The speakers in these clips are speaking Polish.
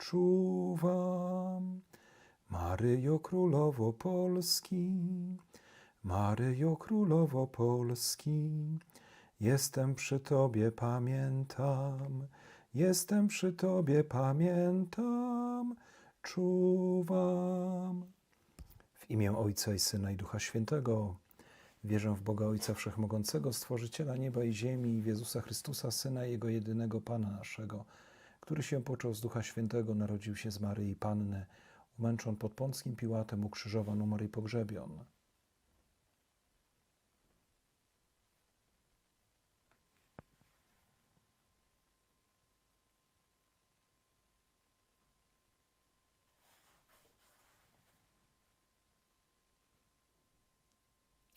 czuwam. Maryjo Królowo Polski, Maryjo Królowo Polski, jestem przy Tobie, pamiętam, jestem przy Tobie, pamiętam, czuwam. W imię Ojca i Syna i Ducha Świętego wierzę w Boga Ojca Wszechmogącego, Stworzyciela nieba i ziemi i w Jezusa Chrystusa, Syna Jego jedynego Pana naszego, który się począł z Ducha Świętego, narodził się z Maryi Panny, umęczon pod Pąckim Piłatem, ukrzyżowan, umarł i pogrzebion.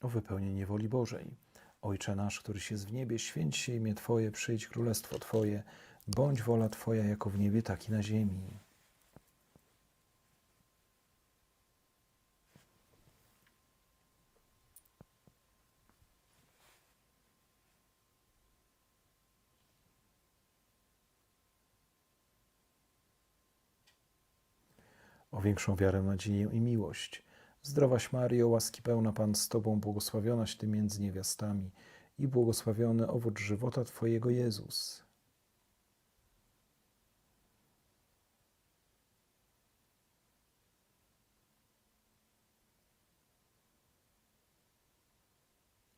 o wypełnienie woli Bożej. Ojcze nasz, któryś jest w niebie, święć się imię Twoje, przyjdź królestwo Twoje, bądź wola Twoja jako w niebie, tak i na ziemi. O większą wiarę, nadzieję i miłość. Zdrowaś Maryjo, łaski pełna Pan z Tobą, błogosławionaś Ty między niewiastami i błogosławiony owoc żywota Twojego Jezus.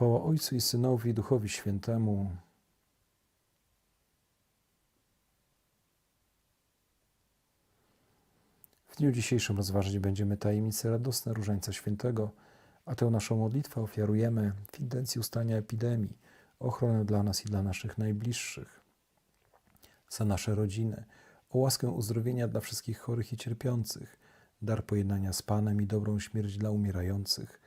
Chwała Ojcu i Synowi i Duchowi Świętemu. W dniu dzisiejszym rozważyć będziemy tajemnicę radosne Różańca Świętego, a tę naszą modlitwę ofiarujemy w intencji ustania epidemii, ochronę dla nas i dla naszych najbliższych, za nasze rodziny, o łaskę uzdrowienia dla wszystkich chorych i cierpiących, dar pojednania z Panem i dobrą śmierć dla umierających,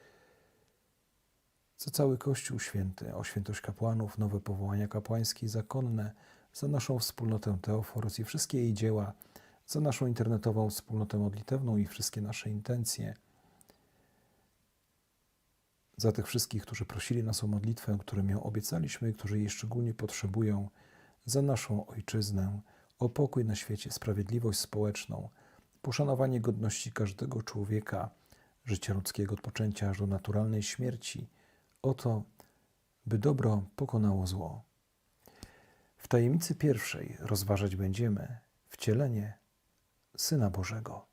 za cały Kościół Święty, o świętość kapłanów, nowe powołania kapłańskie i zakonne, za naszą wspólnotę Teoforos i wszystkie jej dzieła, za naszą internetową wspólnotę modlitewną i wszystkie nasze intencje, za tych wszystkich, którzy prosili nas o modlitwę, którym ją obiecaliśmy i którzy jej szczególnie potrzebują, za naszą Ojczyznę, o pokój na świecie, sprawiedliwość społeczną, poszanowanie godności każdego człowieka, życia ludzkiego od poczęcia aż do naturalnej śmierci, o to, by dobro pokonało zło. W tajemnicy pierwszej rozważać będziemy wcielenie Syna Bożego.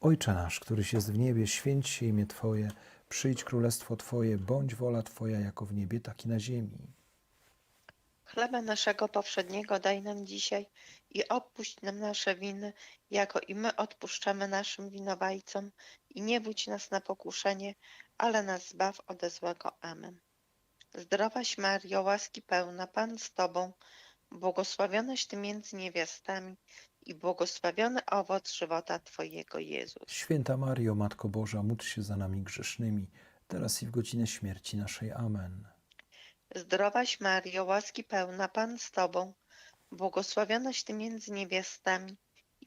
Ojcze nasz, któryś jest w niebie, święć się imię Twoje, przyjdź królestwo Twoje, bądź wola Twoja jako w niebie, tak i na ziemi. Chleba naszego powszedniego daj nam dzisiaj i odpuść nam nasze winy, jako i my odpuszczamy naszym winowajcom. I nie budź nas na pokuszenie, ale nas zbaw ode złego. Amen. Zdrowaś Mario, łaski pełna, Pan z Tobą, błogosławionaś Ty między niewiastami i błogosławiony owoc żywota Twojego Jezus. Święta Mario, Matko Boża, módl się za nami grzesznymi, teraz i w godzinę śmierci naszej. Amen. Zdrowaś Mario, łaski pełna, Pan z Tobą, błogosławionaś Ty między niewiastami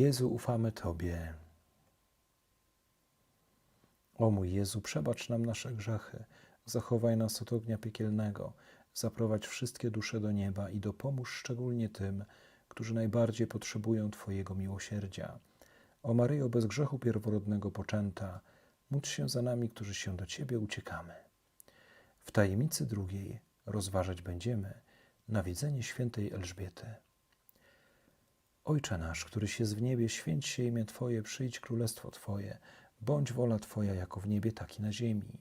Jezu, ufamy Tobie. O mój Jezu, przebacz nam nasze grzechy, zachowaj nas od ognia piekielnego, zaprowadź wszystkie dusze do nieba i dopomóż szczególnie tym, którzy najbardziej potrzebują Twojego miłosierdzia. O Maryjo, bez grzechu pierworodnego poczęta, módl się za nami, którzy się do Ciebie uciekamy. W tajemnicy drugiej rozważać będziemy nawiedzenie świętej Elżbiety. Ojcze nasz, któryś jest w niebie, święć się imię Twoje, przyjdź królestwo Twoje, bądź wola Twoja jako w niebie, tak i na ziemi.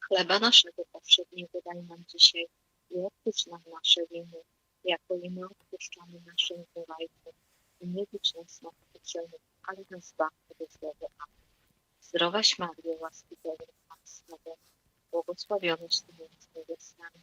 Chleba naszego powszedniego daj nam dzisiaj i odpuść nam nasze winy, jako i my odpuszczamy naszym winowajcom. I nie widź nas na pokuszenie, ale nas zbaw od złego. Zdrowaś Mario, łaski pełna Pan z Tobą, Ty między niewiastami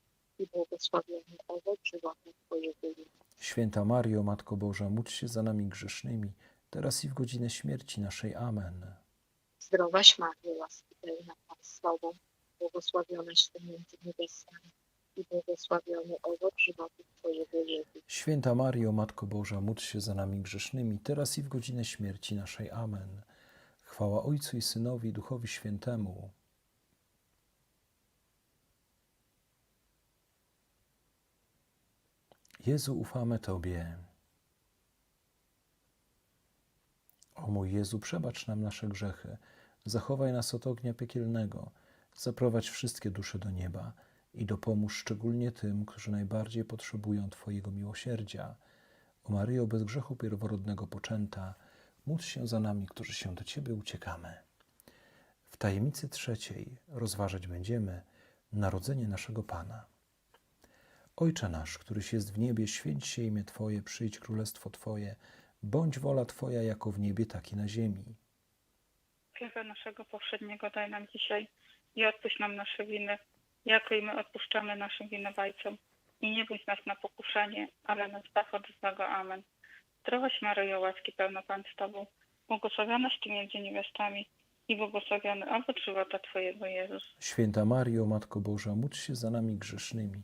i błogosławiony owoc żywota Twojego. Święta Mario, Matko Boża, módl się za nami grzesznymi, teraz i w godzinę śmierci naszej. Amen. Zdrowaś Maryjo, łaski pełna Pan z Tobą, błogosławionaś Ty między niewiastami i błogosławiony owoc żywota Twojego Jezus. Święta Mario, Matko Boża, módl się za nami grzesznymi, teraz i w godzinę śmierci naszej. Amen. Chwała Ojcu i Synowi i Duchowi Świętemu. Jezu, ufamy Tobie. O mój Jezu, przebacz nam nasze grzechy, zachowaj nas od ognia piekielnego, zaprowadź wszystkie dusze do nieba i dopomóż szczególnie tym, którzy najbardziej potrzebują Twojego miłosierdzia. O Maryjo, bez grzechu pierworodnego poczęta, módl się za nami, którzy się do Ciebie uciekamy. W tajemnicy trzeciej rozważać będziemy narodzenie naszego Pana. Ojcze nasz, któryś jest w niebie, święć się imię Twoje, przyjdź królestwo Twoje, bądź wola Twoja jako w niebie, tak i na ziemi. Chleba naszego powszedniego daj nam dzisiaj i odpuść nam nasze winy, jako i my odpuszczamy naszym winowajcom. I nie bądź nas na pokuszenie, ale nas zbaw od złego. Amen. Zdrowaś Maryjo, łaski pełna Pan z Tobą, błogosławionaś Ty między niewiastami i błogosławiony owoc żywota Twojego Jezus. Święta Mario, Matko Boża, módl się za nami grzesznymi,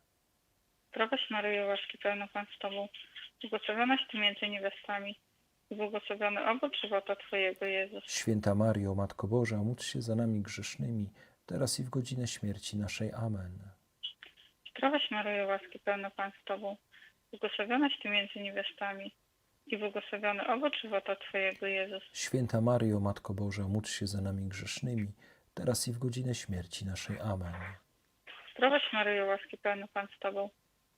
Zdrowaś Maryjo, łaski pełna Pan z Tobą, błogosławionaś Ty między niewiastami i błogosławiony owoc żywota Twojego Jezus. Święta Mario, Matko Boża, módl się za nami grzesznymi, teraz i w godzinę śmierci naszej. Amen. Zdrowaś Maryjo, łaski pełna Pan z Tobą, błogosławionaś Ty między niewiastami i błogosławiony owoc żywota Twojego Jezus. Święta Mario, Matko Boża, módl się za nami grzesznymi, teraz i w godzinę śmierci naszej. Amen. Zdrowaś Maryjo, łaski pełna Pan z Tobą,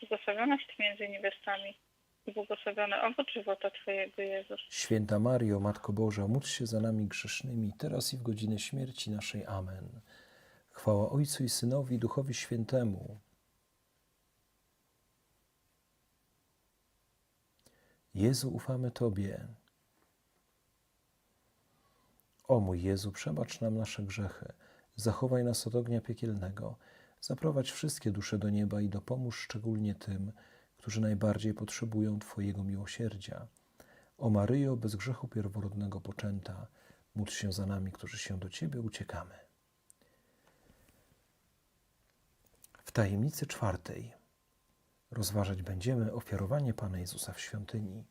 błogosławionaś Ty między niewiastami i błogosławiony owoc żywota Twojego Jezus. Święta Mario, Matko Boża, módl się za nami grzesznymi, teraz i w godzinę śmierci naszej. Amen. Chwała Ojcu i Synowi Duchowi Świętemu. Jezu, ufamy Tobie. O mój Jezu, przebacz nam nasze grzechy, zachowaj nas od ognia piekielnego, zaprowadź wszystkie dusze do nieba i dopomóż szczególnie tym, którzy najbardziej potrzebują Twojego miłosierdzia. O Maryjo, bez grzechu pierworodnego poczęta, módl się za nami, którzy się do Ciebie uciekamy. W tajemnicy czwartej rozważać będziemy ofiarowanie Pana Jezusa w świątyni.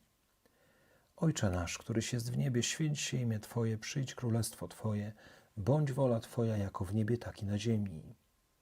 Ojcze nasz, któryś jest w niebie, święć się imię Twoje, przyjdź królestwo Twoje, bądź wola Twoja jako w niebie, tak i na ziemi.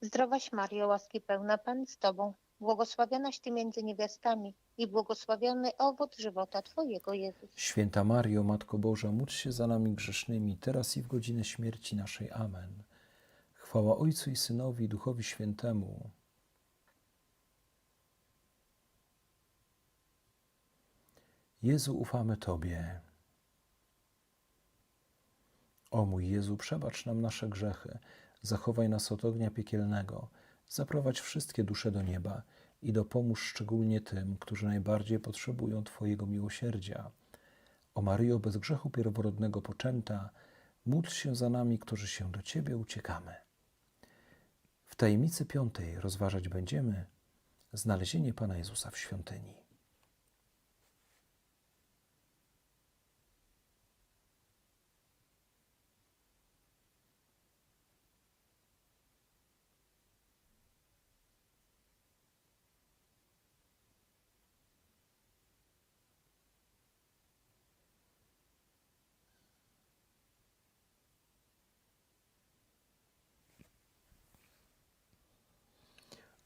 Zdrowaś Mario, łaski pełna Pan z Tobą, błogosławionaś Ty między niewiastami i błogosławiony owoc żywota Twojego, Jezus. Święta Mario, Matko Boża, módl się za nami grzesznymi, teraz i w godzinę śmierci naszej. Amen. Chwała Ojcu i Synowi Duchowi Świętemu. Jezu, ufamy Tobie. O mój Jezu, przebacz nam nasze grzechy, zachowaj nas od ognia piekielnego, zaprowadź wszystkie dusze do nieba i dopomóż szczególnie tym, którzy najbardziej potrzebują Twojego miłosierdzia. O Maryjo, bez grzechu pierworodnego poczęta, módl się za nami, którzy się do Ciebie uciekamy. W tajemnicy piątej rozważać będziemy znalezienie Pana Jezusa w świątyni.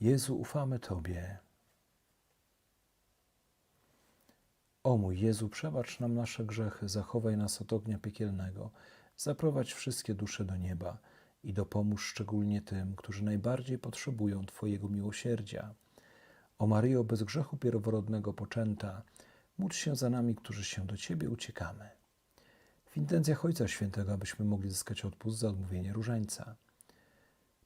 Jezu, ufamy Tobie. O mój Jezu, przebacz nam nasze grzechy, zachowaj nas od ognia piekielnego, zaprowadź wszystkie dusze do nieba i dopomóż szczególnie tym, którzy najbardziej potrzebują Twojego miłosierdzia. O Maryjo, bez grzechu pierworodnego poczęta, módl się za nami, którzy się do Ciebie uciekamy. W intencjach Ojca Świętego, abyśmy mogli zyskać odpust za odmówienie różańca.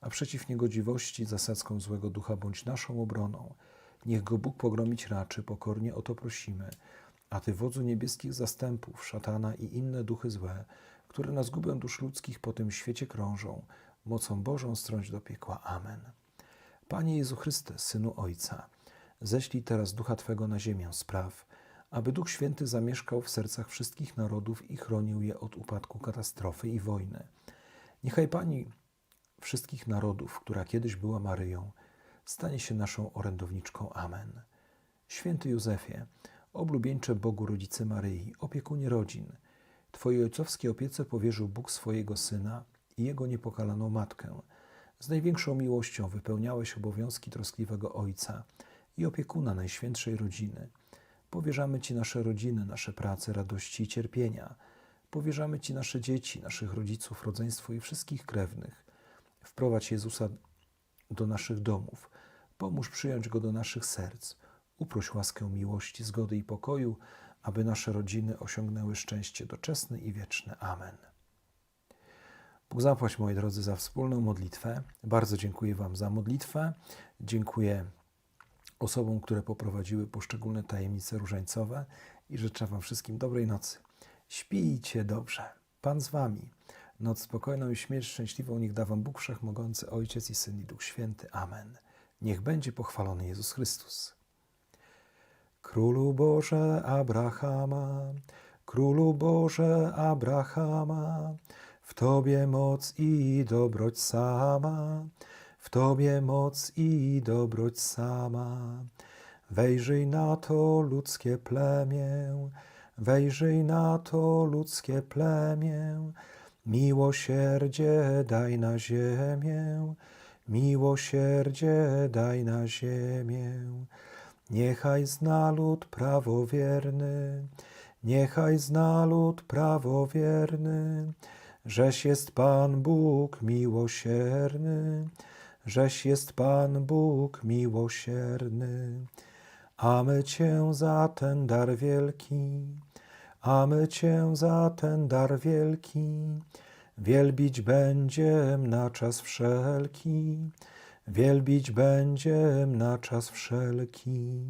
a przeciw niegodziwości, zasadzką złego ducha bądź naszą obroną. Niech go Bóg pogromić raczy, pokornie o to prosimy. A Ty, wodzu niebieskich zastępów, szatana i inne duchy złe, które na zgubę dusz ludzkich po tym świecie krążą, mocą Bożą strąć do piekła. Amen. Panie Jezu Chryste, Synu Ojca, ześlij teraz Ducha Twego na ziemię spraw, aby Duch Święty zamieszkał w sercach wszystkich narodów i chronił je od upadku katastrofy i wojny. Niechaj Pani wszystkich narodów, która kiedyś była Maryją, stanie się naszą orędowniczką. Amen. Święty Józefie, oblubieńcze Bogu Rodzice Maryi, opiekunie rodzin, Twojej ojcowskiej opiece powierzył Bóg swojego Syna i Jego niepokalaną Matkę. Z największą miłością wypełniałeś obowiązki troskliwego Ojca i opiekuna Najświętszej Rodziny. Powierzamy Ci nasze rodziny, nasze prace, radości i cierpienia. Powierzamy Ci nasze dzieci, naszych rodziców, rodzeństwo i wszystkich krewnych. Wprowadź Jezusa do naszych domów. Pomóż przyjąć Go do naszych serc. Uproś łaskę miłości, zgody i pokoju, aby nasze rodziny osiągnęły szczęście doczesne i wieczne. Amen. Bóg zapłać, moi drodzy, za wspólną modlitwę. Bardzo dziękuję Wam za modlitwę. Dziękuję osobom, które poprowadziły poszczególne tajemnice różańcowe i życzę Wam wszystkim dobrej nocy. Śpijcie dobrze. Pan z Wami. Noc spokojną i śmierć szczęśliwą niech da Wam Bóg Wszechmogący, Ojciec i Syn i Duch Święty. Amen. Niech będzie pochwalony Jezus Chrystus. Królu Boże Abrahama, Królu Boże Abrahama, w Tobie moc i dobroć sama, w Tobie moc i dobroć sama. Wejrzyj na to ludzkie plemię, wejrzyj na to ludzkie plemię, miłosierdzie daj na ziemię, miłosierdzie daj na ziemię. Niechaj zna lud prawowierny, niechaj zna lud prawowierny, żeś jest Pan Bóg miłosierny, żeś jest Pan Bóg miłosierny. A my Cię za ten dar wielki, a my Cię za ten dar wielki, wielbić będziem na czas wszelki, wielbić będziem na czas wszelki.